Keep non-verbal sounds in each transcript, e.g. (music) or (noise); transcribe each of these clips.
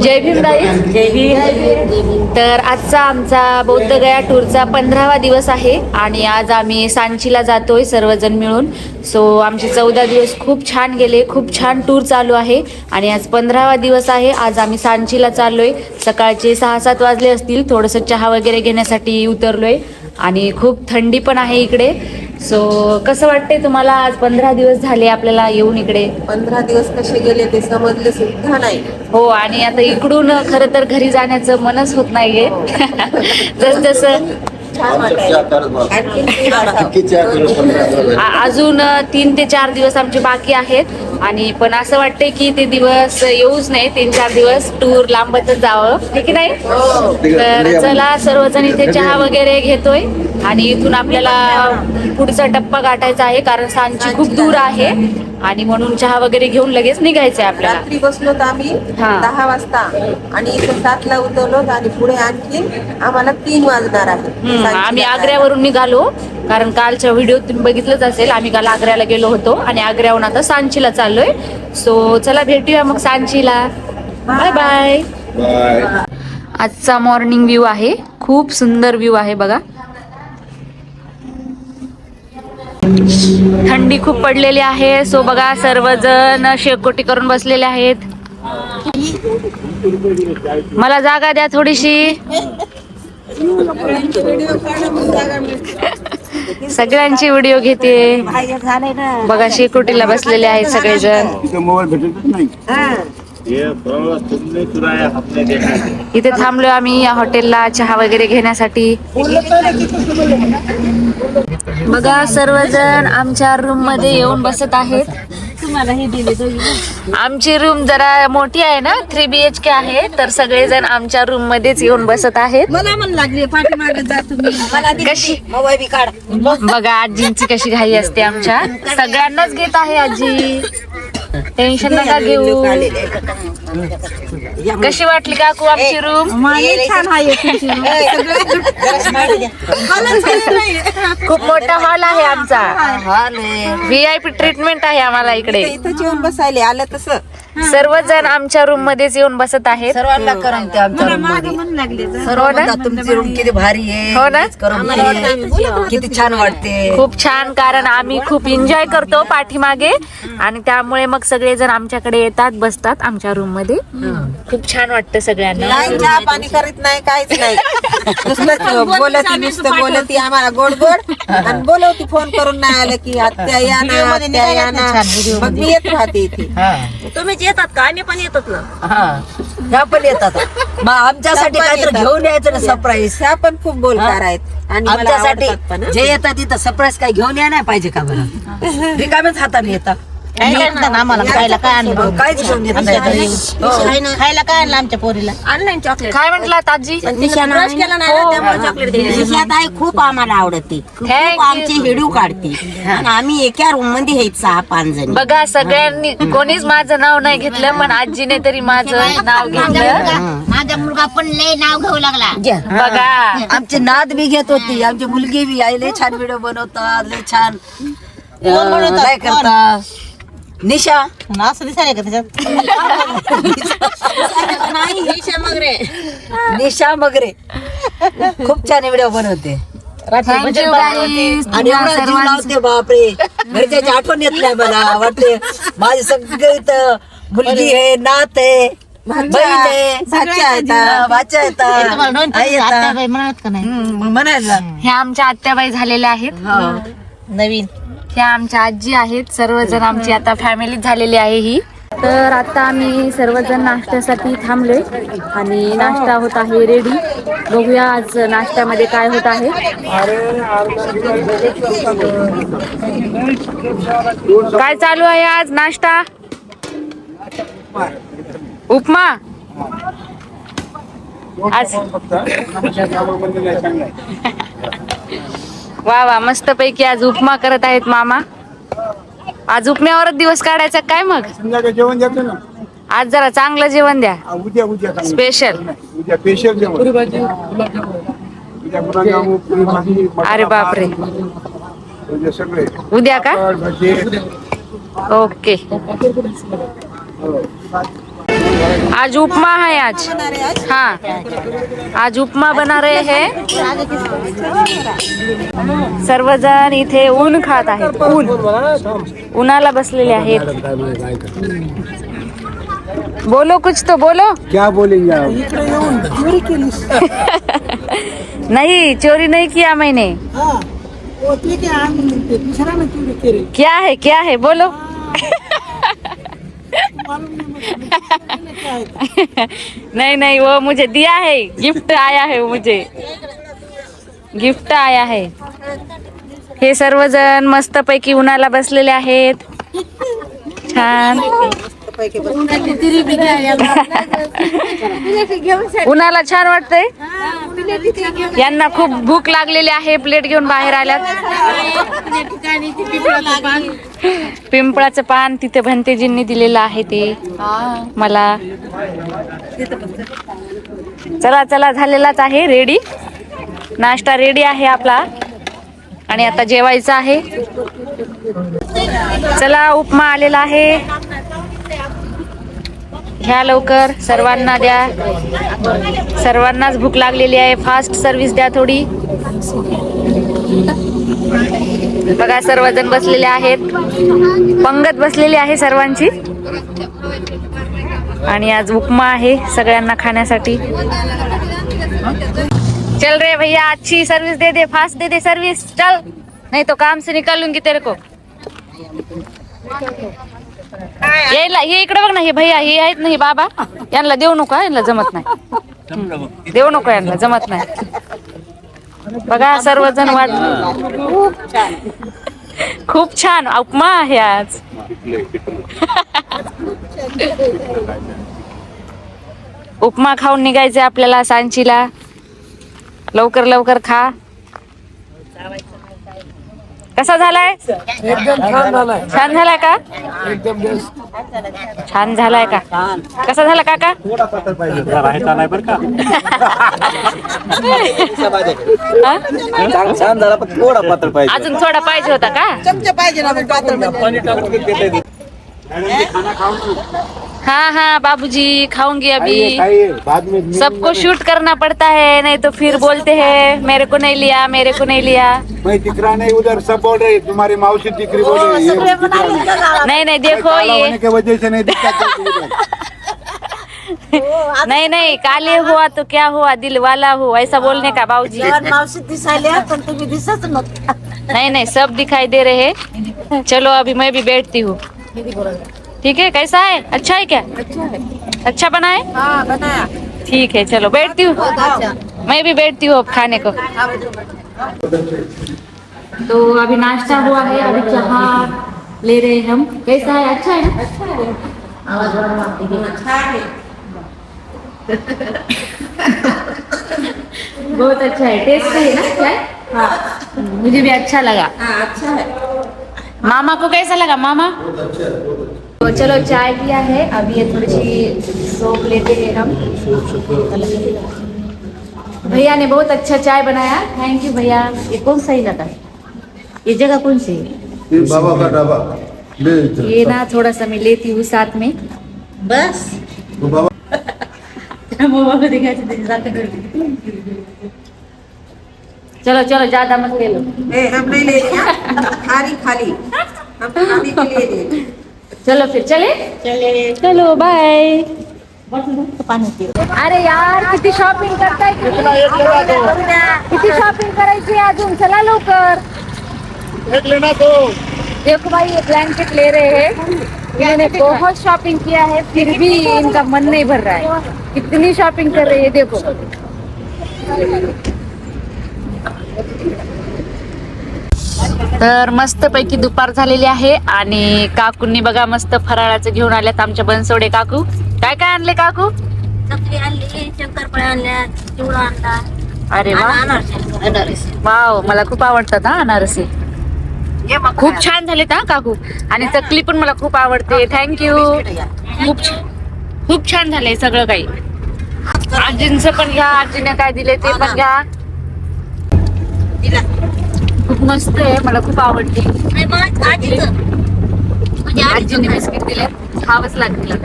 जय भीम ताई. जय भीम. तर आजचा आमचा बौद्ध गया टूरचा पंधरावा दिवस आहे आणि आज आम्ही सांचीला जातोय सर्वजण मिळून. सो आमचे चौदा दिवस खूप छान गेले खूप छान टूर चालू आहे आणि आज पंधरावा दिवस आहे. आज आम्ही सांचीला चाललोय. सकाळचे सहा सात वाजले असतील. थोडंसं चहा वगैरे घेण्यासाठी उतरलोय. आणि खूप थंडी पण आहे इकडे. सो कसं वाटतंय तुम्हाला? आज पंधरा दिवस झाले आपल्याला येऊन इकडे. पंधरा दिवस कसे गेले ते समजले सुद्धा नाही. हो आणि आता इकडून खरं तर घरी जाण्याचं मनच होत नाहीये. (laughs) जस जसं छान वाटायला. आ- अजून तीन ते चार दिवस आमचे बाकी आहेत. आणि पण असं वाटतंय की ते दिवस येऊच नाही. तीन चार दिवस टूर लांबतच जावं. ठीक आहे नाही? तर चला सर्वजण इथे चहा वगैरे घेतोय. आणि इथून आपल्याला पुढचा टप्पा गाठायचा आहे कारण सांची खूप दूर आहे. आणि म्हणून चहा वगैरे घेऊन लगेच निघायचंय आपल्याला. रात्री बसलो तर आम्ही हा. दहा वाजता आणि इथे सातला उतरलो आणि पुढे आणखीन आम्हाला तीन वाजणार आहे. हम्म, आम्ही आग्र्यावरून निघालो कारण कालच्या व्हिडिओ तुम्ही बघितलंच असेल आम्ही काल आग्र्याला गेलो होतो आणि आग्र्याहून आता सांचीला चाललोय. सो चला भेटूया मग सांचीला. बाय बाय आजचा मॉर्निंग व्ह्यू आहे. खूप सुंदर व्ह्यू आहे बघा. थंडी खूप पडलेली आहे. सो बघा सर्वजण शेकोटी करून बसलेले आहेत. मला जागा द्या थोडीशी. सगळ्यांची व्हिडिओ घेते. बघा शेकोटीला बसलेले आहेत सगळेजण. मोबाईल भेटतच नाही. ये प्रवास तुमने चुराया हमने देखा इथे थांबलोय आम्ही या हॉटेलला चहा वगैरे घेण्यासाठी. बघा सर्वजण आमच्या रूममध्ये येऊन बसत आहेत. आमची रूम जरा मोठी आहे ना? थ्री बी एच के आहे. तर सगळेजण आमच्या रूम मध्येच येऊन बसत आहेत. कशी? मोबाईल बी काढ. बघा आजींची कशी घाई असते आमच्या. सगळ्यांनाच घेत आहे आजी. टेन्शन नका घेऊ. कशी वाटली काकू आमची रूम छान आहे. (laughs) खूप मोठा हॉल आहे आमचा. व्ही आय पी ट्रीटमेंट आहे आम्हाला इकडे. इथं जेवण बसायले आलं तसं. सर्वजण आमच्या रूम मध्येच येऊन बसत आहेत. सर्वांना करमते आमच्या room मध्ये. सर्व हो? म्हणतात, तुमची रूम किती भारी आहे हो ना? करमते. किती छान वाटते. खूप छान कारण आम्ही खूप एन्जॉय करतो पाठीमागे. आणि त्यामुळे मग सगळेजण आमच्याकडे येतात बसतात आमच्या रूममध्ये. खूप छान वाटतं सगळ्यांना. नाही चहा पाणी करीत नाही काहीच नाही. नुसतं बोलत नुसतं बोलत आम्हाला गोड गोड आणि बोलवती फोन करून नाही आलं की आत्या (laughs) या ना आत्या या ना मग मी येत राहते इथे. (laughs) तुम्हीच येतात का? आम्ही पण येतात ना. हा. ह्या पण येतात. मग आमच्यासाठी त्या पण काहीतरी येतात. घेऊन यायचं ना सरप्राईज त्या पण खूप बोलकार आहेत. आणि मला आमच्यासाठी आवडतात पण हं. जे येतात तिथं सरप्राईज काही घेऊन या नाही पाहिजे का बरं? रिकाम्याच हाताने येतात. आम्हाला खायला काय आणलं? काहीच घेऊन येत नाही. हो. खायला काय आणलं आमच्या पोरीला? आणलं चॉकलेट काय म्हंटल आजी? ब्रश केला नाही ना, त्यामुळे चॉकलेट दिली खूप आम्हाला आवडते. खूप. आमचे व्हिडिओ काढते. आणि आम्ही एका रूममध्ये हे सहा पाच जण. बघा सगळ्यांनी कोणीच माझं नाव नाही घेतलं पण आजीने तरी माझं नाव घेतलं. माझा मुलगा पण लय नाव घेऊ लागला. बघा. आमची नाद बी घेत होती. आमची मुलगी बी आई लय छान व्हिडिओ बनवतात लय छान अं, काय करता निशा. असं दिसायला का त्याच्यात? नाही हिशा मगरे. निशा मगरे. खूप छान व्हिडिओ बनवते. गाईज आणि एवढा जीव लावते बापरे. घरच्याची आठवण येत नाही मला वाटते. माझे सगळे इथं मुलगी आहे नात आहे बहीण आहे. भाच्या आहेत. हा, भाच्या आहेत आई येतात. म्हणत का नाही? हम्म, मग म्हणायला ह्या आमच्या आत्याबाई झालेल्या आहेत. नवीन. ह्या आमच्या आजी आहेत सर्वजण आमची आता फॅमिली झालेली आहे ही. तर आता आम्ही सर्वजण नाश्त्यासाठी थांबलोय आणि नाश्ता होत आहे रेडी बघूया आज नाश्त्यामध्ये काय होत आहे. काय चालू आहे आज नाश्ता? उपमा? आज (laughs) (laughs) वा वा मस्त पैकी आज उपमा करत आहेत मामा. आज उपम्यावरच दिवस काढायचा काय मग? संध्याकाळी जेवण द्यायचं ना. आज जरा चांगलं जेवण द्या. आ, उद्या उद्या चांगलं. स्पेशल उद्या स्पेशल जेवण. उद्या गुलाबजामुन पुरी भाजी मटार अरे बापरे. भात, उद्या सगळे. उद्या का? पापड, भजे. ओके. आज उपमा है आज. हाँ. आज उपमा बना रहे हैं. सर्वजण इथे ऊन खात आहेत. ऊन. उन्हाला बसलेले आहेत. बोलो कुछ तो बोलो. क्या बोलेंगे आप? नहीं चोरी (laughs) नहीं किया मैंने. क्या है क्या है बोलो. नहीं नहीं वो मुझे दिया है. गिफ्ट आया है मुझे. गिफ्ट आया है. हे सर्वजण मस्तपैकी उन्हाला बसलेले आहेत. छान. उन्हाला छान वाटतंय. यांना खूप भूक लागलेली आहे प्लेट घेऊन बाहेर आल्यात. पिंपळाचं पान तिथे भंतेजींनी दिलेलं आहे ते. मला. चला चला झालेलाच आहे रेडी नाश्ता रेडी आहे आपला. आणि आता जेवायचं आहे. चला उपमा आलेला आहे. ह्या लवकर सर्वांना द्या. सर्वांनाच भूक लागलेली आहे. फास्ट सर्व्हिस द्या थोडी. बघा सर्वजण बसलेले आहेत. पंगत बसलेली आहे सर्वांची. आणि आज उपमा आहे सगळ्यांना खाण्यासाठी. चल रे भैया अच्छी सर्विस दे दे फास्ट दे दे सर्विस चल. नहीं तो काम से निकालूंगी तेरे को. यायला हे इकडे बघ ना हे भैया हे आहेत ना हे बाबा. यांना देऊ नका यांना जमत नाही. देऊ नको यांना जमत नाही. बघा सर्वजण वाट खूप छान. उपमा आहे आज. उपमा खाऊन निघायचे आपल्याला सांचीला. लवकर लवकर खा. कसा झालाय? एकदम छान झालाय. छान झालाय का? एकदम छान झालाय का? कसा झाला काका? हा? छान झाला पण थोडा पातळ पाहिजे. अजून थोडा पाहिजे होता का? चमचे पाहिजे हाँ हाँ बाबूजी खाऊँगी अभी। खाइए बाद में सबको शूट करना पड़ता है नहीं तो फिर बोलते हैं मेरे को नहीं लिया मेरे को नहीं लिया। मैं दिख रहा नहीं उधर सब बोल रहे तुम्हारी मावशी दिख रही बोल रही नहीं। नहीं देखो ये। होने वजह से नहीं दिखता नहीं नहीं काले हुआ तो क्या हुआ दिल वाला हो ऐसा बोलने का बाबूजी। मावशी दिसायला पण तुम्ही दिसत नव्हता नहीं नहीं सब दिखाई दे रहे हैं। चलो अभी मैं भी बैठती हूँ। ठीक है? कैसा है? अच्छा है क्या? अच्छा बना है? हाँ बनाया। ठीक है चलो बैठती हूँ। मैं भी बैठती हूँ अब खाने को। तो अभी नाश्ता हुआ है अभी चाह ले रहे हैं हम। कैसा है? अच्छा है ना? आवाज़ बड़ा मत दीजिए। (laughs) बहुत अच्छा है। टेस्ट है ना? चाय हाँ? मुझे भी अच्छा लगा। हाँ अच्छा है। मामा को कैसा लगा? मामा? तो चलो चाय पिया है अब ये थोड़ी सी सोप लेते हैं हम। भैया ने बहुत अच्छा चाय बनाया थैंक यू भैया। ये कौन सा ही लगा? ये जगह कौन सी ये बाबा का ढाबा। ये ना थोड़ा सा मैं लेती हूँ साथ में। बस। तो बाबा को दिखाई चलो चलो ज़्यादा मत ले लो। ए, हम नहीं ले रहे खाली खाली। हम खाली के लिए हैं। चलो फिर चले? चले। चलो बाय अरे यार किती शॉपिंग करताय तुम्ही? किती शॉपिंग करायची अजून? चला लवकर. देखो भाई ये ब्लैंकेट ले रहे हैं. इन्होंने बहुत शॉपिंग किया है फिर भी इनका मन नहीं भर रहा है. कितनी शॉपिंग कर रही है देखो. तर मस्त पैकी दुपार झालेली आहे आणि काकूंनी बघा मस्त फराळाचं घेऊन आल्यात आमच्या बनसोडे काकू. काय काय आणले काकू? चकली आणली शंकरपाळ्या आणल्या चिवडा आणला. अरे वा. अनारस. वाव मला खूप आवडतात हा अनारसे. खूप छान झालेत हा काकू. आणि चकली पण मला खूप आवडते. थँक्यू खूप खूप छान झालंय सगळं काही. आजींचं पण घ्या आजीने काय दिले ते पण घ्या. खूप मस्त आहे मला खूप आजीचं म्हणजे आजीचं आजीने बिस्किट दिले खावंच लागतील.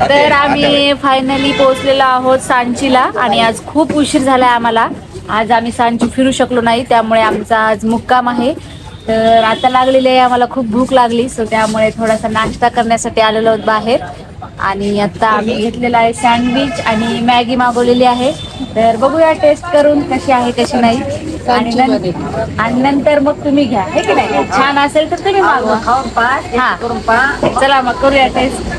तर आम्ही फायनली पोहोचलेलो आहोत सांचीला आणि आज खूप उशीर झालाय आम्हाला. आज आम्ही सांची फिरू शकलो नाही त्यामुळे आमचा आज मुक्काम आहे. तर आता लागलेली आहे आम्हाला खूप भूक लागली सो त्यामुळे थोडासा नाश्ता करण्यासाठी आलेलो आहोत बाहेर. आणि आता आम्ही घेतलेला आहे सँडविच आणि मॅगी मागवलेली आहे. तर बघूया टेस्ट करून कशी आहे कशी नाही. आणि नं- आणि नंतर मग तुम्ही घ्या हे की नाही? छान असेल तर तुम्ही मागवा. हा चला मग करूया टेस्ट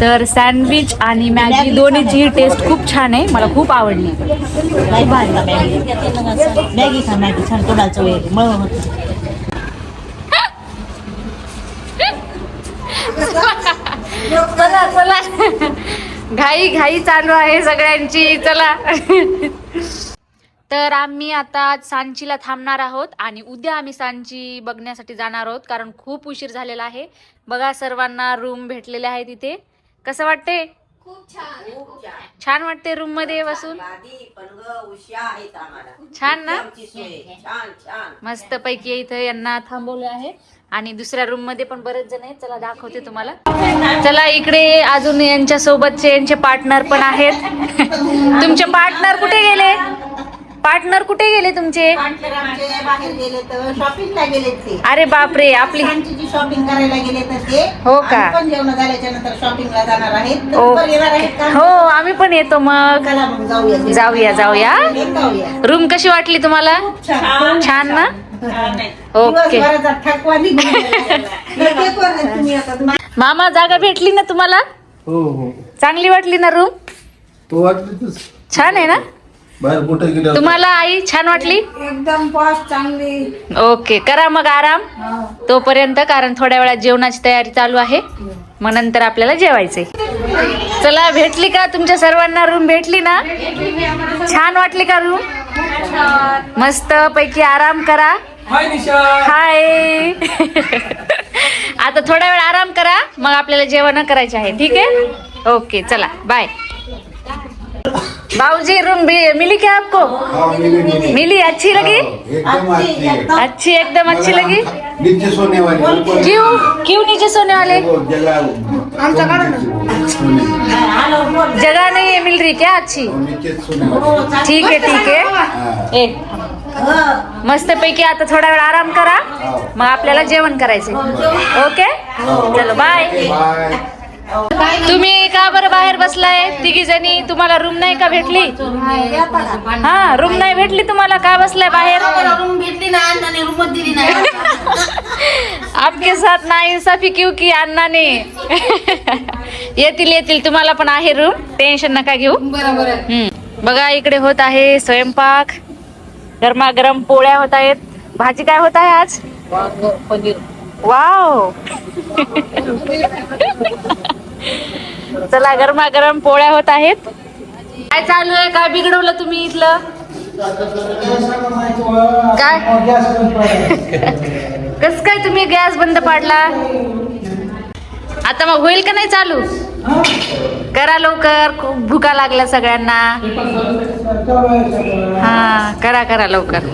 तर सँडविच आणि मॅगी दोन्हीची टेस्ट खूप छान आहे. मला खूप आवडली. लय भारी का मॅगी मॅगी खा मॅगी छान मळ होत. चला चला. घाई घाई चालू आहे सगळ्यांची. चला. तर आम्ही आता सांचीला थांबणार आहोत आणि उद्या आम्ही सांची बघण्यासाठी जाणार आहोत कारण खूप उशीर झालेला आहे. बघा सर्वांना रूम भेटलेले आहे तिथे कसं वाटते? छान. वाटते रूममध्ये बसून? छान ना? मस्त पैकी इथं यांना थांबवलं आहे. आणि दुसऱ्या रूममध्ये पण बरेच जण आहेत. चला दाखवते तुम्हाला. चला इकडे अजून यांच्या सोबतचे यांचे पार्टनर पण आहेत. (laughs) तुमचे पार्टनर कुठे गेले? पार्टनर कुठे गेले तुमचे? आमचे बाहेर गेले तर शॉपिंगला गेले ते. अरे बापरे आपली जी शॉपिंग करायला गेले तर ते. हो का? आम्ही पण जेवण झाल्याच्यानंतर शॉपिंगला जाणार आहेत. ओ. तुम्ही पण येणार आहेत का? हो आम्ही पण येतो मग. चला मग जाऊया. जाऊया जाऊया. एक जाऊया. रूम कशी वाटली तुम्हाला? छान. ना? ओके. दिवसभराचा थकवा निघून गेला. एक वर आहे तुम्ही आता तुम्ही मामा जागा भेटली ना तुम्हाला? हो हो. चांगली वाटली ना रूम? तो छान आहे ना? बाहेर कुठे गेले तुम्हाला आई छान वाटली? एकदम पॉश चांगली. ओके करा मग आराम. तोपर्यंत कारण थोड्या वेळात जेवणाची तयारी चालू आहे. मग नंतर आपल्याला जेवायचंय. चला भेटली का तुमच्या सर्वांना रूम भेटली ना? छान वाटली का रूम मस्त पैकी आराम करा. हाय (laughs) आता थोडा वेळ आराम करा. मग आपल्याला जेवण करायचे आहे ठीक आहे? ओके चला बाय बाबूजी रूम मिली क्या आपको? मिली अच्छी लगी? एकदम अच्छी है अच्छी एकदम अच्छी लगी? नीचे सोने वाली। क्यों? क्यों नीचे सोने वाले? जगह नहीं है मिल रही क्या अच्छी? ठीक है ठीक है। ए मस्त पैकी आता थोडा वेळ आराम करा. मग आपल्याला जेवण करायचंय. ओके? चलो बाय बाय तुम्ही का बरं बाहेर बसलाय? तिघी जणी तुम्हाला रूम नाही का भेटली? हा रूम नाही भेटली तुम्हाला? का बसलाय बाहेर? रूम ना आणि रूमच दिली नाही. आपके साथ ना इंसाफी क्यों की अण्णाने? येतील येतील. तुम्हाला पण आहे रूम टेन्शन नका घेऊ. हम्म. बघा इकडे होत आहे स्वयंपाक. गरमागरम पोळ्या होत आहेत. भाजी काय होत आहे आज? वाव. चला गरमागरम पोळ्या होत आहेत. काय चालू आहे? काय बिघडवलं तुम्ही इथलं? काय? कस काय तुम्ही गॅस बंद पाडला? आता मग होईल का नाही चालू? करा लवकर खूप भुका लागल्या सगळ्यांना. हा करा करा लवकर.